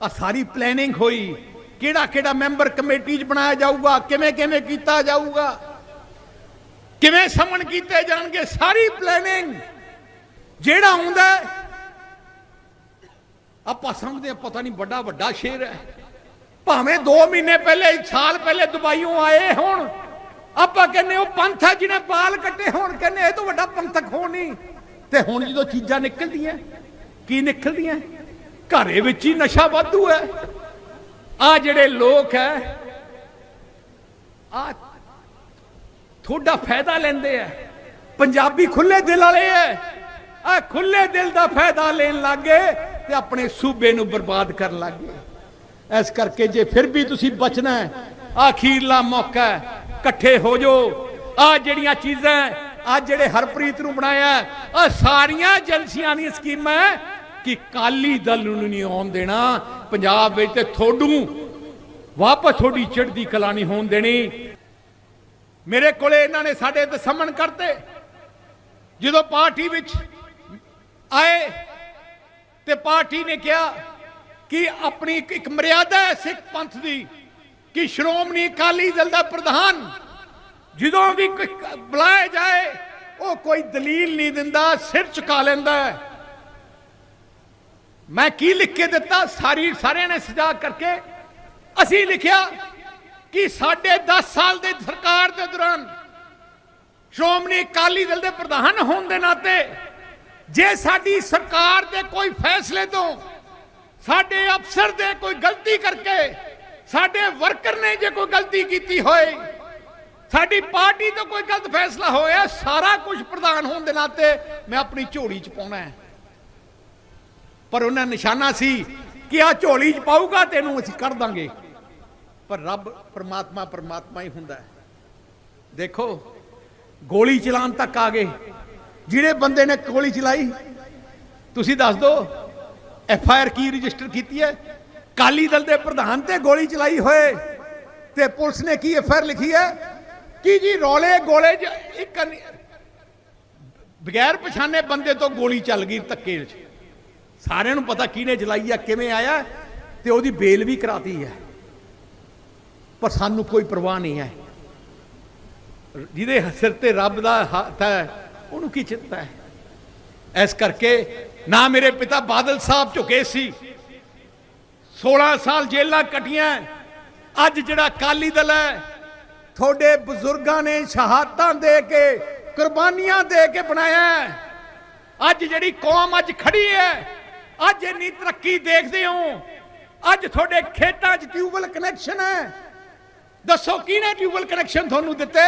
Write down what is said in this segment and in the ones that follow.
ਆ ਸਾਰੀ ਪਲੈਨਿੰਗ ਹੋਈ। ਕਿਹੜਾ ਕਿਹੜਾ ਮੈਂਬਰ ਕਮੇਟੀ 'ਚ ਬਣਾਇਆ ਜਾਊਗਾ, ਕਿਵੇਂ ਕਿਵੇਂ ਕੀਤਾ ਜਾਊਗਾ, ਕਿਵੇਂ ਸਮਨ ਕੀਤੇ ਜਾਣਗੇ, ਸਾਰੀ ਪਲੈਨਿੰਗ ਜਿਹੜਾ ਹੁੰਦਾ ਆਪਾਂ ਸਮਝਦੇ ਹਾਂ, ਪਤਾ ਨਹੀਂ ਵੱਡਾ ਵੱਡਾ ਸ਼ੇਰ ਹੈ। ਭਾਵੇਂ 2 ਮਹੀਨੇ ਪਹਿਲੇ, ਇੱਕ ਸਾਲ ਪਹਿਲੇ ਦੁਬਈੋਂ ਆਏ ਹੋਣ, ਆਪਾਂ ਕਹਿੰਦੇ ਉਹ ਪੰਥ ਹੈ ਜਿਹਨੇ ਬਾਲ ਕੱਟੇ ਹੋਣ, ਕਹਿੰਦੇ ਇਹ ਤੋਂ ਵੱਡਾ ਪੰਥਕ ਹੋ ਨਹੀਂ। ਤੇ ਹੁਣ ਜਦੋਂ ਚੀਜ਼ਾਂ ਨਿਕਲਦੀਆਂ, ਕੀ ਨਿਕਲਦੀਆਂ? ਘਰੇ ਵਿੱਚ ਹੀ ਨਸ਼ਾ ਵਾਧੂ ਹੈ। ਆ ਜਿਹੜੇ ਲੋਕ ਹੈ, ਆ ਤੁਹਾਡਾ ਫਾਇਦਾ ਲੈਂਦੇ ਆ ਪੰਜਾਬੀ ਖੁੱਲੇ ਦਿਲ ਵਾਲੇ ਐ ਆ ਖੁੱਲੇ ਦਿਲ ਦਾ ਫਾਇਦਾ ਲੈਣ ਲੱਗੇ ਤੇ ਆਪਣੇ ਸੂਬੇ ਨੂੰ ਬਰਬਾਦ ਕਰਨ ਲੱਗੇ। ਇਸ ਕਰਕੇ ਜੇ ਫਿਰ ਵੀ ਤੁਸੀਂ ਬਚਣਾ ਹੈ ਆਖੀਰਲਾ ਮੌਕਾ ਹੈ, ਇਕੱਠੇ ਹੋ ਜਾਓ। ਆ ਜਿਹੜੀਆਂ ਚੀਜ਼ਾਂ ਆ ਜਿਹੜੇ ਹਰਪ੍ਰੀਤ ਨੂੰ ਬਣਾਇਆ ਆ ਸਾਰੀਆਂ ਏਜੰਸੀਆਂ ਦੀਆਂ ਸਕੀਮਾਂ ਕਿ ਕਾਲੀ ਦਲ ਨੂੰ ਨਹੀਂ ਆਉਣ ਦੇਣਾ। ਪੰਜਾਬ ਵਿੱਚ ਤੇ ਥੋੜੂ ਵਾਪਸ ਥੋੜੀ ਚੜ੍ਹਦੀ ਕਲਾ ਨਹੀਂ ਹੋਣ ਦੇਣੀ। ਮੇਰੇ ਕੋਲੇ ਇਹਨਾਂ ਨੇ ਸਾਡੇ ਤੇ ਸਮਨ ਕਰਤੇ। ਜਦੋਂ ਪਾਰਟੀ ਵਿੱਚ ਆਏ ਤੇ ਪਾਰਟੀ ਨੇ ਕਿਹਾ ਕਿ ਆਪਣੀ ਇੱਕ- ਮਰਿਆਦਾ ਹੈ ਸਿੱਖ ਪੰਥ ਦੀ ਕਿ ਸ਼੍ਰੋਮਣੀ ਅਕਾਲੀ ਦਲ ਦਾ ਪ੍ਰਧਾਨ ਜਦੋਂ ਵੀ ਕੋਈ ਬੁਲਾਇਆ ਜਾਏ, ਉਹ ਕੋਈ ਦਲੀਲ ਨਹੀਂ ਦਿੰਦਾ, ਸਿਰ ਝੁਕਾ ਲੈਂਦਾ ਹੈ। ਮੈਂ ਕੀ ਲਿਖ ਕੇ ਦਿੱਤਾ? ਸਾਰੀ ਸਾਰਿਆਂ ਨੇ ਸਜਾ ਕਰਕੇ ਅਸੀਂ ਲਿਖਿਆ ਕਿ ਸਾਡੇ 10 ਸਾਲ ਦੇ ਸਰਕਾਰ ਦੇ ਦੌਰਾਨ ਸ਼੍ਰੋਮਣੀ ਅਕਾਲੀ ਦਲ ਦੇ ਪ੍ਰਧਾਨ ਹੋਣ ਦੇ ਨਾਤੇ ਜੇ ਸਾਡੀ ਸਰਕਾਰ ਦੇ ਕੋਈ ਫੈਸਲੇ ਤੋਂ ਸਾਡੇ ਅਫਸਰ ਦੇ ਕੋਈ ਗਲਤੀ ਕਰਕੇ ਸਾਡੇ ਵਰਕਰ ਨੇ ਜੇ ਕੋਈ ਗਲਤੀ ਕੀਤੀ ਹੋਏ, ਸਾਡੀ ਪਾਰਟੀ ਤੋਂ ਕੋਈ ਗਲਤ ਫੈਸਲਾ ਹੋਇਆ, ਸਾਰਾ ਕੁਝ ਪ੍ਰਧਾਨ ਹੋਣ ਦੇ ਨਾਤੇ ਮੈਂ ਆਪਣੀ ਝੋਲੀ 'ਚ ਪਾਉਣਾ ਹੈ। ਪਰ ਉਹਨਾਂ ਨਿਸ਼ਾਨਾ ਸੀ ਕਿ ਆ ਝੋਲੀ 'ਚ ਪਾਊਗਾ ਤੈਨੂੰ ਅਸੀਂ ਕੱਢ ਦਾਂਗੇ। ਪਰ ਰੱਬ ਪਰਮਾਤਮਾ ਪਰਮਾਤਮਾ ਹੀ ਹੁੰਦਾ ਹੈ। ਦੇਖੋ, ਗੋਲੀ ਚਲਾਉਣ ਤੱਕ ਆ ਗਏ। ਜਿਹੜੇ ਬੰਦੇ ਨੇ ਗੋਲੀ ਚਲਾਈ, ਤੁਸੀਂ ਦੱਸ ਦਿਓ, ਐਫ ਆਈ ਆਰ ਕੀ ਰਜਿਸਟਰ ਕੀਤੀ ਹੈ? ਕਾਲੀ ਦਲ ਦੇ ਪ੍ਰਧਾਨ ਤੇ ਗੋਲੀ ਚਲਾਈ ਹੋਏ ਤੇ ਪੁਲਿਸ ਨੇ ਕੀ ਐਫ ਆਈ ਆਰ ਲਿਖੀ ਹੈ? ਕਿ ਜੀ, ਰੌਲੇ ਗੋਲੇ 'ਚ ਇੱਕ ਬਗੈਰ ਪਛਾਣੇ ਬੰਦੇ ਤੋਂ ਗੋਲੀ ਚੱਲ ਗਈ ਧੱਕੇ 'ਚ। ਸਾਰਿਆਂ ਨੂੰ ਪਤਾ ਕਿਹਨੇ ਜਲਾਈ ਆ, ਕਿਵੇਂ ਆਇਆ ਤੇ ਉਹਦੀ ਬੇਲ ਵੀ ਕਰਾਤੀ ਹੈ। ਪਰ ਸਾਨੂੰ ਕੋਈ ਪਰਵਾਹ ਨਹੀਂ ਹੈ। ਜਿਹਦੇ ਸਿਰ ਤੇ ਰੱਬ ਦਾ ਹੱਥ ਹੈ, ਉਹਨੂੰ ਕੀ ਚਿੰਤਾ ਹੈ? ਇਸ ਕਰਕੇ ਨਾ ਮੇਰੇ ਪਿਤਾ ਬਾਦਲ ਸਾਹਿਬ ਝੁਕੇ ਸੀ। 16 ਸਾਲ ਜੇਲਾਂ ਕਟੀਆਂ। ਅੱਜ ਜਿਹੜਾ ਕਾਲੀ ਦਲ ਹੈ, ਤੁਹਾਡੇ ਬਜ਼ੁਰਗਾਂ ਨੇ ਸ਼ਹਾਦਤਾਂ ਦੇ ਕੇ, ਕੁਰਬਾਨੀਆਂ ਦੇ ਕੇ ਬਣਾਇਆ ਅੱਜ ਜਿਹੜੀ ਕੌਮ ਅੱਜ ਖੜੀ ਹੈ ਅੱਜ ਇੰਨੀ ਤਰੱਕੀ ਦੇਖਦੇ ਹੋ। ਅੱਜ ਤੁਹਾਡੇ ਖੇਤਾਂ 'ਚ ਟਿਊਬਵੈਲ ਕਨੈਕਸ਼ਨ ਹੈ। ਦੱਸੋ, ਕਿਹਨੇ ਟਿਊਬਵੈਲ ਕਨੈਕਸ਼ਨ ਤੁਹਾਨੂੰ ਦਿੱਤੇ?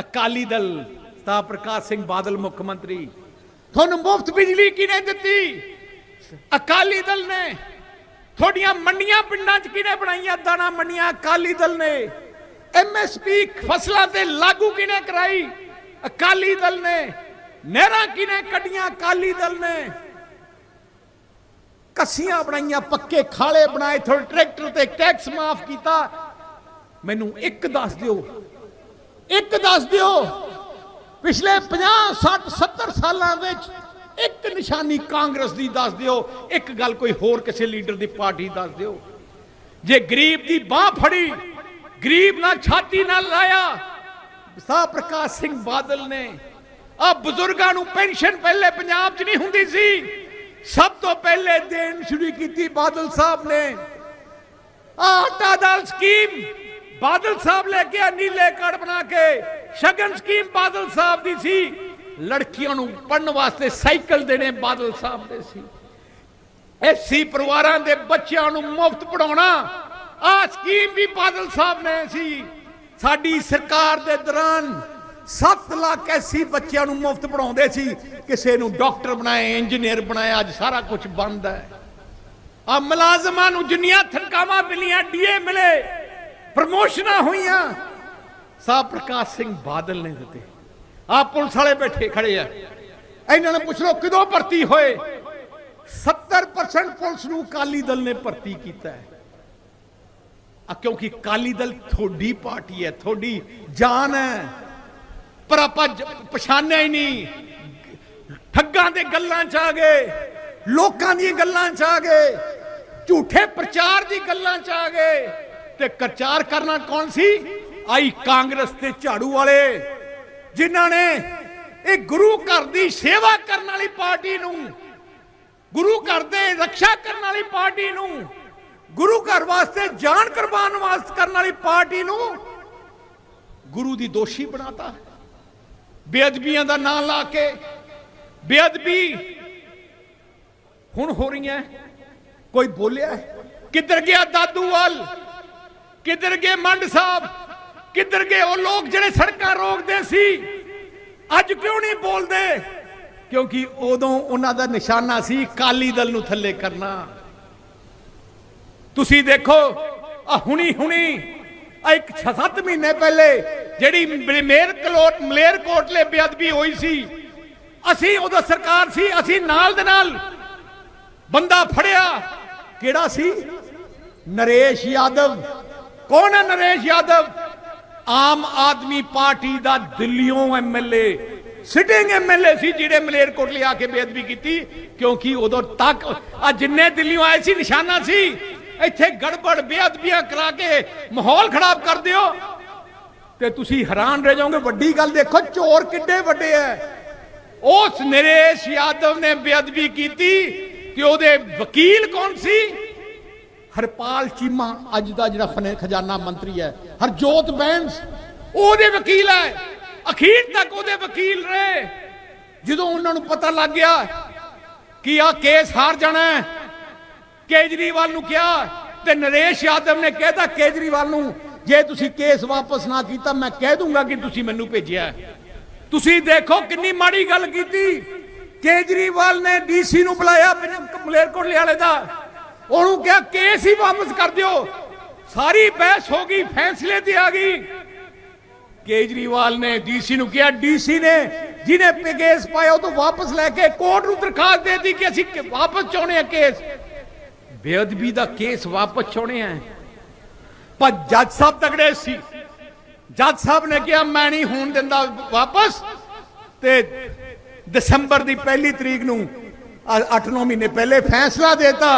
ਅਕਾਲੀ ਦਲ, ਸਤਾ ਪ੍ਰਕਾਸ਼ ਸਿੰਘ ਬਾਦਲ ਮੁੱਖ ਮੰਤਰੀ। ਤੁਹਾਨੂੰ ਮੁਫਤ ਬਿਜਲੀ ਕਿਹਨੇ ਦਿੱਤੀ? ਅਕਾਲੀ ਦਲ ਨੇ। ਤੁਹਾਡੀਆਂ ਮੰਡੀਆਂ ਪਿੰਡਾਂ 'ਚ ਕਿਹਨੇ ਬਣਾਈਆਂ? ਦਾਣਾ ਮੰਡੀਆਂ, ਅਕਾਲੀ ਦਲ ਨੇ। ਐਮਐਸਪੀ ਫਸਲਾਂ ਤੇ ਲਾਗੂ ਕਿਹਨੇ ਕਰਾਈ? ਅਕਾਲੀ ਦਲ ਨੇ। ਨਹਿਰਾਂ ਕਿਹਨੇ ਕੱਢੀਆਂ? ਅਕਾਲੀ ਦਲ ਨੇ। ਕੱਸੀਆਂ ਬਣਾਈਆਂ, ਪੱਕੇ ਖਾਲੇ ਬਣਾਏ ਥੋੜੇ ਟਰੈਕਟਰ ਤੇ ਟੈਕਸ ਮਾਫ ਕੀਤਾ। ਮੈਨੂੰ ਇੱਕ ਦੱਸ ਦਿਓ, ਇੱਕ ਦੱਸ ਦਿਓ, ਪਿਛਲੇ 50 60 70 ਸਾਲਾਂ ਵਿੱਚ ਇੱਕ ਨਿਸ਼ਾਨੀ ਕਾਂਗਰਸ ਦੀ ਦੱਸ ਦਿਓ, ਇੱਕ ਗੱਲ ਕੋਈ ਹੋਰ ਕਿਸੇ ਲੀਡਰ ਦੀ ਪਾਰਟੀ ਦੱਸ ਦਿਓ। ਜੇ ਗਰੀਬ ਦੀ ਬਾਹ ਫੜੀ, ਗਰੀਬ ਨਾਲ ਛਾਤੀ ਨਾਲ ਲਾਇਆ ਸਾ ਪ੍ਰਕਾਸ਼ ਸਿੰਘ ਬਾਦਲ ਨੇ ਆ ਬਜ਼ੁਰਗਾਂ ਨੂੰ ਪੈਨਸ਼ਨ ਪਹਿਲੇ ਪੰਜਾਬ 'ਚ ਨਹੀਂ ਹੁੰਦੀ ਸੀ। ਸਭ ਤੋਂ ਪਹਿਲੇ ਦੇਣ ਸ਼ੁਰੂ ਕੀਤੀ ਬਾਦਲ ਸਾਹਿਬ ਨੇ ਆਟਾ ਦਾਲ ਸਕੀਮ। ਬਾਦਲ ਸਾਹਿਬ ਲੈ ਕੇ ਨੀਲੇ ਕਾਰਡ ਬਣਾ ਕੇ। ਸ਼ਗਨ ਸਕੀਮ ਬਾਦਲ ਸਾਹਿਬ ਦੀ ਸੀ। ਲੜਕੀਆਂ ਨੂੰ ਪੜਨ ਵਾਸਤੇ ਸਾਈਕਲ ਦੇਣੇ ਬਾਦਲ ਸਾਹਿਬ ਦੇ ਸੀ। ਐਸੀ ਪਰਿਵਾਰਾਂ ਦੇ ਬੱਚਿਆਂ ਨੂੰ ਮੁਫਤ ਪੜਾਉਣਾ ਆ ਸਕੀਮ ਵੀ ਬਾਦਲ ਸਾਹਿਬ ਨੇ ਸੀ। ਸਾਡੀ ਸਰਕਾਰ ਦੇ ਦੌਰਾਨ 7 ਲੱਖ ਐਸੀ ਬੱਚਿਆਂ ਨੂੰ ਮੁਫਤ ਪੜਾਉਂਦੇ ਸੀ, ਕਿਸੇ ਨੂੰ ਡਾਕਟਰ ਬਣਾਏ ਇੰਜੀਨੀਅਰ ਬਣਾਇਆ, ਅੱਜ ਸਾਰਾ ਕੁਝ ਬੰਦ ਹੈ। ਆ ਮੁਲਾਜ਼ਮਾਂ ਨੂੰ ਜਿੰਨੀਆਂ ਤਨਖਾਹਾਂ ਮਿਲੀਆਂ, ਡੀਏ ਮਿਲੇ, ਪ੍ਰਮੋਸ਼ਨਾਂ ਹੋਈਆਂ। ਸਾਹਿਬ ਪ੍ਰਕਾਸ਼ ਸਿੰਘ ਬਾਦਲ ਨੇ ਦਿੱਤੇ। ਆ ਪੁਲਿਸ ਵਾਲੇ ਬੈਠੇ ਖੜੇ ਆ। ਇਹਨਾਂ ਨੂੰ ਪੁੱਛ ਲਓ, ਕਦੋਂ ਭਰਤੀ ਹੋਏ? 70% ਪੁਲਿਸ ਨੂੰ ਕਾਲੀ ਦਲ ਨੇ ਭਰਤੀ ਕੀਤਾ ਹੈ। ਆ ਕਿਉਂਕਿ ਕਾਲੀ ਦਲ ਤੁਹਾਡੀ ਪਾਰਟੀ ਹੈ, ਤੁਹਾਡੀ ਜਾਨ ਹੈ। ਪਰ ਆਪਾਂ ਪਛਾਣਿਆ ਹੀ ਨਹੀਂ। ਠੱਗਾਂ ਦੇ ਗੱਲਾਂ ਚ ਆ ਗਏ, ਲੋਕਾਂ ਦੀਆਂ ਗੱਲਾਂ ਚ ਆ ਗਏ, ਝੂਠੇ ਪ੍ਰਚਾਰ ਦੀ ਗੱਲਾਂ ਚ ਆ ਗਏ। ਤੇ ਪ੍ਰਚਾਰ ਕਰਨਾ ਕੌਣ ਸੀ? ਆਈ ਕਾਂਗਰਸ ਤੇ ਝਾੜੂ ਵਾਲੇ, ਜਿਨ੍ਹਾਂ ਨੇ ਇਹ ਗੁਰੂ ਘਰ ਦੀ ਸੇਵਾ ਕਰਨ ਵਾਲੀ ਪਾਰਟੀ ਨੂੰ, ਗੁਰੂ ਘਰ ਦੇ ਰੱਖਿਆ ਕਰਨ ਵਾਲੀ ਪਾਰਟੀ ਨੂੰ, ਗੁਰੂ ਘਰ ਵਾਸਤੇ ਜਾਨ ਕੁਰਬਾਨ ਵਾਸਤੇ ਕਰਨ ਵਾਲੀ ਪਾਰਟੀ ਨੂੰ ਗੁਰੂ ਦੀ ਦੋਸ਼ੀ ਬਣਾਤਾ। ਬੇਅਦਬੀਆਂ ਦਾ ਨਾਂ ਲਾ ਕੇ ਬੇਅਦਬੀ। ਹੁਣ ਹੋ ਰਹੀਆਂ ਕੋਈ ਬੋਲਿਆ ਕਿੱਧਰ ਗਿਆ ਦਾਦੂਵਾਲ ਕਿੱਧਰ ਗਏ ਮੰਡ ਸਾਹਿਬ? ਕਿੱਧਰ ਗਏ ਉਹ ਲੋਕ ਜਿਹੜੇ ਸੜਕਾਂ ਰੋਕਦੇ ਸੀ? ਅੱਜ ਕਿਉਂ ਨਹੀਂ ਬੋਲਦੇ? ਕਿਉਂਕਿ ਉਦੋਂ ਉਹਨਾਂ ਦਾ ਨਿਸ਼ਾਨਾ ਸੀ ਕਾਲੀ ਦਲ ਨੂੰ ਥੱਲੇ ਕਰਨਾ। ਤੁਸੀਂ ਦੇਖੋ ਆ ਹੁਣੀ ਹੁਣੀ ਆ ਇੱਕ 6-7 ਮਹੀਨੇ ਪਹਿਲੇ ਜਿਹੜੀ ਮੇਰ ਕਲੋਟ, ਮਲੇਰ ਕੋਟਲੇ ਬੇਅਦਬੀ ਹੋਈ ਸੀ, ਅਸੀਂ ਉਦੋਂ ਸਰਕਾਰ ਸੀ, ਅਸੀਂ ਨਾਲ ਦੇ ਨਾਲ ਬੰਦਾ ਫੜਿਆ। ਕਿਹੜਾ ਸੀ? ਨਰੇਸ਼ ਯਾਦਵ। ਕੌਣ ਹੈ ਨਰੇਸ਼ ਯਾਦਵ? ਆਮ ਆਦਮੀ ਪਾਰਟੀ ਦਾ ਦਿੱਲੀੋਂ ਐਮਐਲਏ ਸਿਟਿੰਗ ਐਮਐਲਏ ਸੀ, ਜਿਹੜੇ ਮਲੇਰਕੋਟਲੇ ਆ ਕੇ ਬੇਅਦਬੀ ਕੀਤੀ, ਕਿਉਂਕਿ ਉਦੋਂ ਤੱਕ ਆ ਜਿੰਨੇ ਦਿੱਲੀੋਂ ਆਏ ਸੀ, ਨਿਸ਼ਾਨਾ ਸੀ। ਇੱਥੇ ਗੜਬੜ, ਬੇਅਦਬੀਆਂ ਕਰਾ ਕੇ ਮਾਹੌਲ ਖਰਾਬ ਕਰ ਦਿਓ। ਤੇ ਤੁਸੀਂ ਹੈਰਾਨ ਰਹਿ ਜਾਓਗੇ ਵੱਡੀ ਗੱਲ ਦੇਖੋ ਚੋਰ ਕਿੱਡੇ ਵੱਡੇ ਐ। ਉਸ ਨਰੇਸ਼ ਯਾਦਵ ਨੇ ਬੇਅਦਬੀ ਕੀਤੀ ਤੇ ਉਹਦੇ ਵਕੀਲ ਕੌਣ ਸੀ? ਹਰਪਾਲ ਚੀਮਾ ਅੱਜ ਦਾ ਜਿਹੜਾ ਫਨੇ ਖਜ਼ਾਨਾ ਮੰਤਰੀ ਹੈ ਹਰਜੋਤ ਬੈਂਸ। ਉਹਦੇ ਵਕੀਲ ਹੈ ਅਖੀਰ ਤੱਕ ਉਹਦੇ ਵਕੀਲ ਰਹੇ। ਜਦੋਂ ਉਹਨਾਂ ਨੂੰ ਪਤਾ ਲੱਗ ਗਿਆ ਕਿ ਆ ਕੇਸ ਹਾਰ ਜਾਣਾ ਹੈ, ਕੇਜਰੀਵਾਲ ਨੂੰ ਕਿਹਾ ਤੇ ਨਰੇਸ਼ ਯਾਦਵ ਨੇ ਕਹਿਤਾ ਕੇਜਰੀਵਾਲ ਨੂੰ ਜੇ ਤੁਸੀਂ ਕੇਸ ਵਾਪਸ ਨਾ ਕੀਤਾ, ਮੈਂ ਕਹਿ ਦੂੰਗਾ ਕਿ ਤੁਸੀਂ ਮੈਨੂੰ ਭੇਜਿਆ ਤੁਸੀਂ ਦੇਖੋ ਕਿੰਨੀ ਮਾੜੀ ਗੱਲ ਕੀਤੀ। ਕੇਜਰੀਵਾਲ ਨੇ ਡੀਸੀ ਨੂੰ ਬੁਲਾਇਆ ਮਲੇਰਕੋਟਲੇ ਵਾਲੇ ਦਾ। ਉਹਨੂੰ ਕਿਹਾ, ਕੇਸ ਹੀ ਵਾਪਸ ਕਰ ਦਿਓ। ਸਾਰੀ ਬਹਿਸ ਹੋ ਗਈ, ਫੈਸਲੇ ਤੇ ਆ ਗਈ। ਕੇਜਰੀਵਾਲ ਨੇ ਡੀਸੀ ਨੂੰ ਕਿਹਾ ਡੀਸੀ ਨੇ ਜਿਹਨੇ ਕੇਸ ਪਾਇਆ, ਉਹ ਤੋਂ ਵਾਪਸ ਲੈ ਕੇ ਕੋਰਟ ਨੂੰ ਦਰਖਾਸਤ ਦੇ ਦਿੱਤੀ ਕਿ ਅਸੀਂ ਵਾਪਸ ਚਾਹੁੰਦੇ ਆ ਕੇਸ। ਬੇਅਦਬੀ ਦਾ ਕੇਸ ਵਾਪਸ ਚਾਹੁੰਦੇ ਆ ਪਰ ਜੱਜ ਸਾਹਿਬ ਤਗੜੇ ਸੀ। ਜੱਜ ਸਾਹਿਬ ਨੇ ਕਿਹਾ, ਮੈਂ ਨਹੀਂ ਹੋਣ ਦਿੰਦਾ ਵਾਪਸ। ਤੇ ਦਸੰਬਰ ਦੀ ਪਹਿਲੀ ਤਰੀਕ ਨੂੰ 8-9 ਮਹੀਨੇ ਪਹਿਲੇ ਫੈਸਲਾ ਦੇਤਾ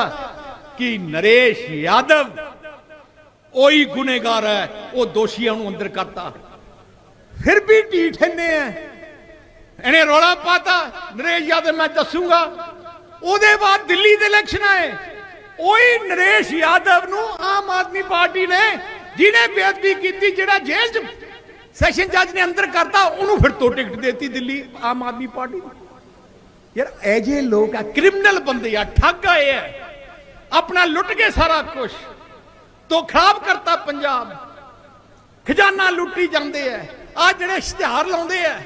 ਕਿ ਨਰੇਸ਼ ਯਾਦਵ ਉਹੀ ਗੁਨੇਗਾਰ ਹੈ, ਉਹ ਦੋਸ਼ੀਆਂ ਨੂੰ ਅੰਦਰ ਕਰਤਾ। ਫਿਰ ਵੀ ਢੀਠ ਨੇ ਐ। ਇਹਨੇ ਰੌਲਾ ਪਾਤਾ। ਨਰੇਸ਼ ਯਾਦਵ, ਮੈਂ ਦੱਸੂਗਾ, ਉਹਦੇ ਬਾਅਦ ਦਿੱਲੀ ਦੇ ਇਲੈਕਸ਼ਨ ਆਏ। ਉਹੀ ਨਰੇਸ਼ ਯਾਦਵ ਨੂੰ ਆਮ ਆਦਮੀ ਪਾਰਟੀ ਨੇ ਜਿਹਨੇ ਬੇਅਦਬੀ ਕੀਤੀ, ਜਿਹੜਾ ਜੇਲ੍ਹ 'ਚ ਸੈਸ਼ਨ ਜੱਜ ਨੇ ਅੰਦਰ ਕਰਤਾ, ਉਹਨੂੰ ਫਿਰ ਤੋਂ ਟਿਕਟ ਦੇਤੀ ਦਿੱਲੀ ਆਮ ਆਦਮੀ ਪਾਰਟੀ ਯਾਰ, ਇਹ ਲੋਕ ਆ ਕ੍ਰਿਮੀਨਲ ਬੰਦੇ ਆ, ਠੱਗ ਆਏ ਆ। ਆਪਣਾ ਲੁੱਟ ਕੇ ਸਾਰਾ ਕੁਝ ਤੋਂ ਖਰਾਬ ਕਰਤਾ ਪੰਜਾਬ। ਖਜ਼ਾਨਾ ਲੁੱਟੀ ਜਾਂਦੇ ਆ। ਆ ਜਿਹੜੇ ਇਸ਼ਤਿਹਾਰ ਲਾਉਂਦੇ ਆ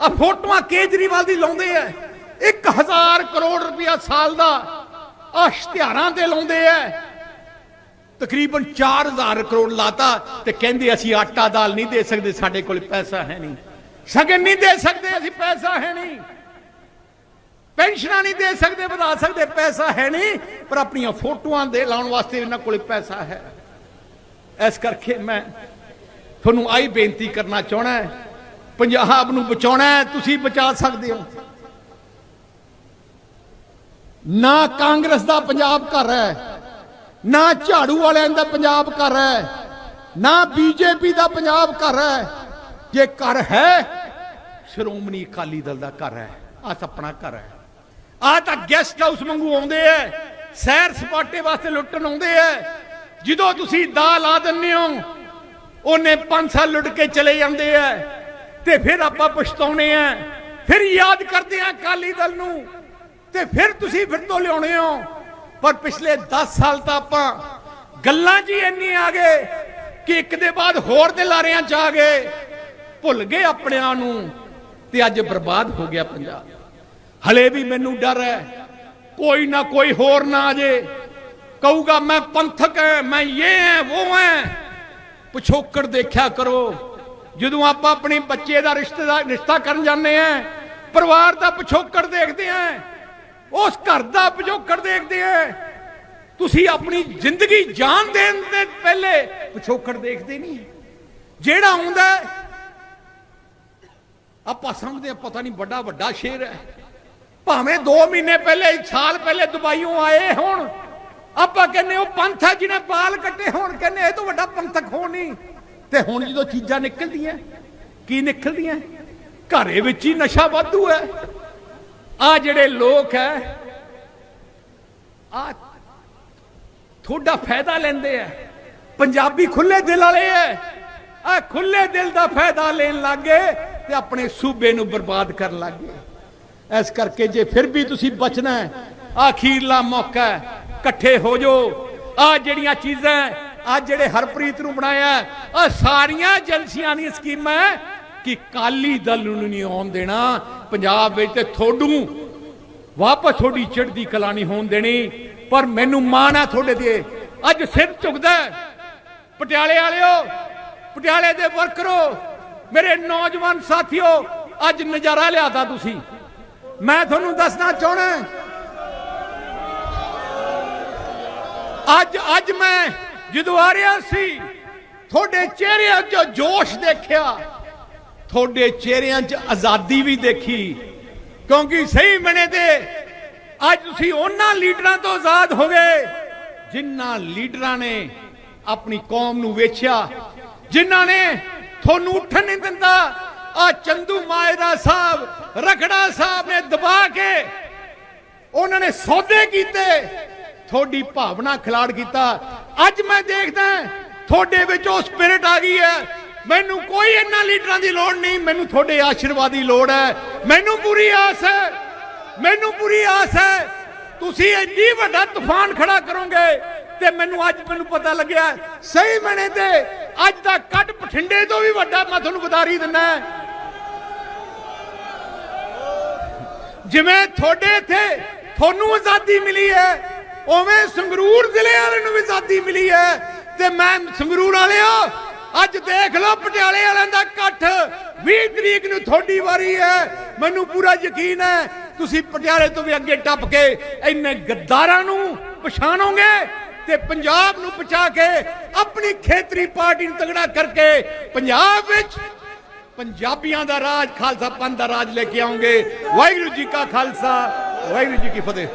ਆ ਫੋਟੋਆਂ ਕੇਜਰੀਵਾਲ ਦੀ ਲਾਉਂਦੇ ਆ। 1000 ਕਰੋੜ ਰੁਪਇਆ ਸਾਲ ਦਾ ਆ ਇਸ਼ਤਿਹਾਰਾਂ ਤੇ ਲਾਉਂਦੇ ਆ ਤਕਰੀਬਨ 4000 ਕਰੋੜ ਲਾਤਾ ਤੇ ਕਹਿੰਦੇ ਅਸੀਂ ਆਟਾ ਦਾਲ ਨਹੀਂ ਦੇ ਸਕਦੇ, ਸਾਡੇ ਕੋਲ ਪੈਸਾ ਹੈ ਨਹੀਂ। ਸਗਨ ਨਹੀਂ ਦੇ ਸਕਦੇ, ਅਸੀਂ ਪੈਸਾ ਹੈ ਨਹੀਂ। ਪੈਨਸ਼ਨਾਂ ਨਹੀਂ ਦੇ ਸਕਦੇ, ਵਧਾ ਸਕਦੇ, ਪੈਸਾ ਹੈ ਨਹੀਂ, ਪਰ ਆਪਣੀਆਂ ਫੋਟੋਆਂ ਦੇ ਲਾਉਣ ਵਾਸਤੇ ਇਹਨਾਂ ਕੋਲ ਪੈਸਾ ਹੈ। ਇਸ ਕਰਕੇ ਮੈਂ ਤੁਹਾਨੂੰ ਆਈ ਬੇਨਤੀ ਕਰਨਾ ਚਾਹਣਾ ਪੰਜਾਬ ਨੂੰ ਬਚਾਉਣਾ ਹੈ, ਤੁਸੀਂ ਬਚਾ ਸਕਦੇ ਹੋ। ਨਾ ਕਾਂਗਰਸ ਦਾ ਪੰਜਾਬ ਘਰ ਹੈ, ਨਾ ਝਾੜੂ ਵਾਲਿਆਂ ਦਾ ਪੰਜਾਬ ਘਰ ਹੈ, ਨਾ ਬੀਜੇਪੀ ਦਾ ਪੰਜਾਬ ਘਰ ਹੈ। ਜੇ ਘਰ ਹੈ, ਸ਼੍ਰੋਮਣੀ ਅਕਾਲੀ ਦਲ ਦਾ ਘਰ ਹੈ ਆ ਆਪਣਾ ਘਰ ਹੈ। ਆ ਤਾਂ ਗੈਸਟ ਹਾਊਸ ਵਾਂਗੂ ਆਉਂਦੇ ਐ, ਸੈਰ ਸਪਾਟੇ ਵਾਸਤੇ ਲੁੱਟਣ ਆਉਂਦੇ ਐ। ਜਦੋਂ ਤੁਸੀਂ ਦਾ ਲਾ ਦਿੰਦੇ ਹੋ, ਉਹਨੇ 5 ਸਾਲ ਲੁੱਟ ਕੇ ਚਲੇ ਜਾਂਦੇ ਐ, ਤੇ ਫਿਰ ਆਪਾਂ ਪਛਤਾਉਣੇ ਐ। ਫਿਰ ਯਾਦ ਕਰਦੇ ਆ ਅਕਾਲੀ ਦਲ ਨੂੰ। ਤੇ ਫਿਰ ਤੁਸੀਂ ਫਿਰ ਤੋਂ ਲਿਆਉਣੇ ਹੋ। ਪਰ ਪਿਛਲੇ 10 ਸਾਲ ਤਾਂ ਆਪਾਂ ਗੱਲਾਂ 'ਚ ਇੰਨੀ ਆ ਗਏ ਕਿ ਇੱਕ ਦੇ ਬਾਅਦ ਹੋਰ ਦੇ ਲਾਰਿਆਂ 'ਚ ਆ ਗਏ। ਭੁੱਲ ਗਏ ਆਪਣਿਆਂ ਨੂੰ ਤੇ ਅੱਜ ਬਰਬਾਦ ਹੋ ਗਿਆ ਪੰਜਾਬ। ਹਲੇ ਵੀ ਮੈਨੂੰ ਡਰ ਹੈ, ਕੋਈ ਨਾ ਕੋਈ ਹੋਰ ਨਾ ਆ ਜੇ। ਕਹੂਗਾ, ਮੈਂ ਪੰਥਕ ਹੈ ਮੈਂ ਇਹ ਹੈ ਉਹ ਹੈ ਪਿਛੋਕੜ ਦੇਖਿਆ ਕਰੋ, ਜਦੋਂ ਆਪਾਂ ਆਪਣੇ ਬੱਚੇ ਦਾ ਰਿਸ਼ਤੇਦਾਰ ਰਿਸ਼ਤਾ ਕਰਨ ਜਾਂਦੇ ਆ ਪਰਿਵਾਰ ਦਾ ਪਿਛੋਕੜ ਦੇਖਦੇ ਆ ਉਸ ਘਰ ਦਾ ਪਿਛੋਕੜ ਦੇਖਦੇ ਆ। ਤੁਸੀਂ ਆਪਣੀ ਜ਼ਿੰਦਗੀ ਜਾਨ ਦੇਣ ਦੇ ਪਹਿਲੇ ਪਿਛੋਕੜ ਦੇਖਦੇ ਨਹੀਂ। ਜਿਹੜਾ ਆਉਂਦਾ ਆਪਾਂ ਸਮਝਦੇ ਪਤਾ ਨਹੀਂ ਵੱਡਾ ਵੱਡਾ ਸ਼ੇਰ ਹੈ। ਭਾਵੇਂ 2 ਮਹੀਨੇ ਪਹਿਲੇ ਸਾਲ ਪਹਿਲੇ ਦੁਬਈੋਂ ਆਏ ਹੋਣ, ਆਪਾਂ ਕਹਿੰਨੇ ਉਹ ਪੰਥ ਹੈ ਜਿਹਨੇ ਬਾਲ ਕੱਟੇ ਹੋਣ ਕਹਿੰਨੇ ਇਹ ਤੋਂ ਵੱਡਾ ਪੰਥਕ ਹੋ ਨਹੀਂ। ਤੇ ਹੁਣ ਜਦੋਂ ਚੀਜ਼ਾਂ ਨਿਕਲਦੀਆਂ, ਕੀ ਨਿਕਲਦੀਆਂ? ਘਰੇ ਵਿੱਚ ਹੀ ਨਸ਼ਾ ਵਾਧੂ ਹੈ। ਆ ਜਿਹੜੇ ਲੋਕ ਹੈ, ਆ ਤੁਹਾਡਾ ਫਾਇਦਾ ਲੈਂਦੇ ਆ। ਪੰਜਾਬੀ ਖੁੱਲੇ ਦਿਲ ਵਾਲੇ ਐ ਆ ਖੁੱਲੇ ਦਿਲ ਦਾ ਫਾਇਦਾ ਲੈਣ ਲੱਗੇ ਤੇ ਆਪਣੇ ਸੂਬੇ ਨੂੰ ਬਰਬਾਦ ਕਰਨ ਲੱਗੇ। ਇਸ ਕਰਕੇ ਜੇ ਫਿਰ ਵੀ ਤੁਸੀਂ ਬਚਣਾ ਹੈ ਆਖੀਰਲਾ ਮੌਕਾ ਹੈ, ਇਕੱਠੇ ਹੋ ਜਾਓ। ਆ ਜਿਹੜੀਆਂ ਚੀਜ਼ਾਂ ਆ ਜਿਹੜੇ ਹਰਪ੍ਰੀਤ ਨੂੰ ਬਣਾਇਆ ਆ ਸਾਰੀਆਂ ਏਜੰਸੀਆਂ ਦੀਆਂ ਸਕੀਮਾਂ ਕਿ ਕਾਲੀ ਦਲ ਨੂੰ ਨਹੀਂ ਆਉਣ ਦੇਣਾ ਪੰਜਾਬ ਵਿੱਚ ਤੇ ਥੋੜੂ ਵਾਪਸ ਤੁਹਾਡੀ ਚੜ੍ਹਦੀ ਕਲਾ ਹੋਣ ਦੇਣੀ, ਪਰ ਮੈਨੂੰ ਮਾਣ ਆ ਤੁਹਾਡੇ ਤੇ। ਅੱਜ ਸਿਰ ਝੁਕਦਾ ਪਟਿਆਲੇ ਵਾਲਿਓ, ਪਟਿਆਲੇ ਦੇ ਵਰਕਰੋ, ਮੇਰੇ ਨੌਜਵਾਨ ਸਾਥੀਓ, ਅੱਜ ਨਜ਼ਾਰਾ ਲਿਆਦਾ ਤੁਸੀਂ। ਮੈਂ ਤੁਹਾਨੂੰ ਦੱਸਣਾ ਚਾਹਣਾ ਅੱਜ ਅੱਜ ਮੈਂ ਜਦੋਂ ਆ ਰਿਹਾ ਸੀ, ਤੁਹਾਡੇ ਚਿਹਰਿਆਂ 'ਚ ਜੋਸ਼ ਦੇਖਿਆ। ਤੁਹਾਡੇ ਚਿਹਰਿਆਂ 'ਚ ਆਜ਼ਾਦੀ ਵੀ ਦੇਖੀ। ਕਿਉਂਕਿ ਸਹੀ ਬਣੇ ਤੇ ਅੱਜ ਤੁਸੀਂ ਉਹਨਾਂ ਲੀਡਰਾਂ ਤੋਂ ਆਜ਼ਾਦ ਹੋ ਗਏ, ਜਿਨ੍ਹਾਂ ਲੀਡਰਾਂ ਨੇ ਆਪਣੀ ਕੌਮ ਨੂੰ ਵੇਚਿਆ, ਜਿਨ੍ਹਾਂ ਨੇ ਤੁਹਾਨੂੰ ਉੱਠਣ ਨਹੀਂ ਦਿੰਦਾ। ਆ ਚੰਦੂ ਮਾਇਰਾ ਸਾਹਿਬ, ਰਖੜਾ ਸਾਹਿਬ ਨੇ ਦਬਾ ਕੇ ਉਹਨਾਂ ਨੇ ਸੌਦੇ ਕੀਤੇ। ਤੁਹਾਡੀ ਭਾਵਨਾ ਖਿਲਾੜ ਕੀਤਾ। ਅੱਜ ਮੈਂ ਦੇਖਦਾ ਤੁਹਾਡੇ ਵਿੱਚ ਉਹ ਸਪਿਰਿਟ ਆ ਗਈ ਹੈ। ਮੈਨੂੰ ਕੋਈ ਇਹਨਾਂ ਲੀਡਰਾਂ ਦੀ ਲੋੜ ਨਹੀਂ, ਮੈਨੂੰ ਤੁਹਾਡੇ ਆਸ਼ੀਰਵਾਦ ਦੀ ਲੋੜ ਹੈ। ਮੈਨੂੰ ਪੂਰੀ ਆਸ ਹੈ, ਮੈਨੂੰ ਪੂਰੀ ਆਸ ਹੈ। ਤੁਸੀਂ ਇੰਨੀ ਵੱਡਾ ਤੂਫਾਨ ਖੜਾ ਕਰੋਗੇ ਤੇ ਮੈਨੂੰ ਅੱਜ ਮੈਨੂੰ ਪਤਾ ਲੱਗਿਆ, ਸਹੀ ਮਣੇ ਤੇ ਅੱਜ ਦਾ ਕੱਟ ਬਠਿੰਡੇ ਤੋਂ ਵੀ ਵੱਡਾ ਮੈਂ ਤੁਹਾਨੂੰ ਵਧਾਰੀ ਦਿੰਦਾ ਜਿਵੇਂ ਤੁਹਾਡੇ ਇੱਥੇ ਤੁਹਾਨੂੰ ਆਜ਼ਾਦੀ ਮਿਲੀ ਹੈ, ਉਵੇਂ ਸੰਗਰੂਰ ਜ਼ਿਲ੍ਹੇ ਵਾਲੇ ਨੂੰ ਵੀ ਆਜ਼ਾਦੀ ਮਿਲੀ ਹੈ ਤੇ ਮੈਂ ਸੰਗਰੂਰ ਵਾਲਿਓ ਅੱਜ ਦੇਖ ਲਓ ਪਟਿਆਲੇ ਵਾਲਿਆਂ ਦਾ ਇਕੱਠ। 20 ਤਰੀਕ ਨੂੰ ਤੁਹਾਡੀ ਵਾਰੀ ਹੈ। ਮੈਨੂੰ ਪੂਰਾ ਯਕੀਨ ਹੈ, ਤੁਸੀਂ ਪਟਿਆਲੇ ਤੋਂ ਵੀ ਅੱਗੇ ਟੱਪ ਕੇ ਇੰਨੇ ਗੱਦਾਰਾਂ ਨੂੰ ਪਛਾਣੋਗੇ ਤੇ ਪੰਜਾਬ ਨੂੰ ਬਚਾ ਕੇ ਆਪਣੀ ਖੇਤਰੀ ਪਾਰਟੀ ਨੂੰ ਤਗੜਾ ਕਰਕੇ ਪੰਜਾਬ ਵਿੱਚ ਪੰਜਾਬੀਆਂ ਦਾ ਰਾਜ, ਖਾਲਸਾ ਪੰਥ ਦਾ ਰਾਜ ਲੈ ਕੇ ਆਉਂਗੇ। ਵਾਹਿਗੁਰੂ ਜੀ ਕਾ ਖਾਲਸਾ, ਵਾਹਿਗੁਰੂ ਜੀ ਕੀ ਫਤਿਹ।